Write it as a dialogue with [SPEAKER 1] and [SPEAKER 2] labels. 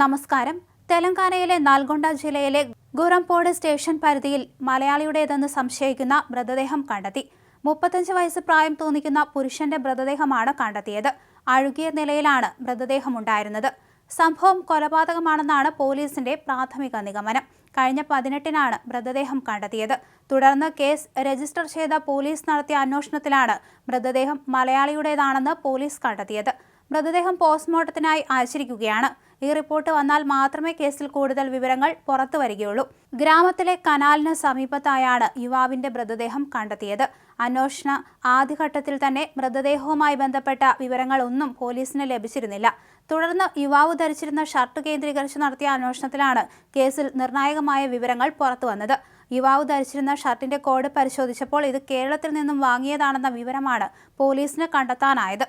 [SPEAKER 1] നമസ്കാരം. തെലങ്കാനയിലെ നാൽഗൊണ്ട ജില്ലയിലെ ഗുറംപോട് സ്റ്റേഷൻ പരിധിയിൽ മലയാളിയുടേതെന്ന് സംശയിക്കുന്ന മൃതദേഹം കണ്ടെത്തി. മുപ്പത്തഞ്ച് വയസ്സ് പ്രായം തോന്നിക്കുന്ന പുരുഷന്റെ മൃതദേഹമാണ് കണ്ടെത്തിയത്. അഴുകിയ നിലയിലാണ് മൃതദേഹമുണ്ടായിരുന്നത് സംഭവം കൊലപാതകമാണെന്നാണ് പോലീസിന്റെ പ്രാഥമിക നിഗമനം. കഴിഞ്ഞ പതിനെട്ടിനാണ് മൃതദേഹം കണ്ടെത്തിയത്. തുടർന്ന് കേസ് രജിസ്റ്റർ ചെയ്ത പോലീസ് നടത്തിയ അന്വേഷണത്തിലാണ് മൃതദേഹം മലയാളിയുടേതാണെന്ന് പോലീസ് കണ്ടെത്തിയത്. മൃതദേഹം പോസ്റ്റ്മോർട്ടത്തിനായി അയച്ചിരിക്കുകയാണ്. ഈ റിപ്പോർട്ട് വന്നാൽ മാത്രമേ കേസിൽ കൂടുതൽ വിവരങ്ങൾ പുറത്തു വരികയുള്ളൂ. ഗ്രാമത്തിലെ കനാലിന് സമീപത്തായാണ് യുവാവിന്റെ മൃതദേഹം കണ്ടെത്തിയത്. അന്വേഷണ ആദ്യഘട്ടത്തിൽ തന്നെ മൃതദേഹവുമായി ബന്ധപ്പെട്ട വിവരങ്ങളൊന്നും പോലീസിന് ലഭിച്ചിരുന്നില്ല. തുടർന്ന് യുവാവ് ധരിച്ചിരുന്ന ഷർട്ട് കേന്ദ്രീകരിച്ച് നടത്തിയ അന്വേഷണത്തിലാണ് കേസിൽ നിർണായകമായ വിവരങ്ങൾ പുറത്തു വന്നത്. യുവാവ് ധരിച്ചിരുന്ന ഷർട്ടിന്റെ കോഡ് പരിശോധിച്ചപ്പോൾ ഇത് കേരളത്തിൽ നിന്നും വാങ്ങിയതാണെന്ന വിവരമാണ് പോലീസിന് കണ്ടെത്താനായത്.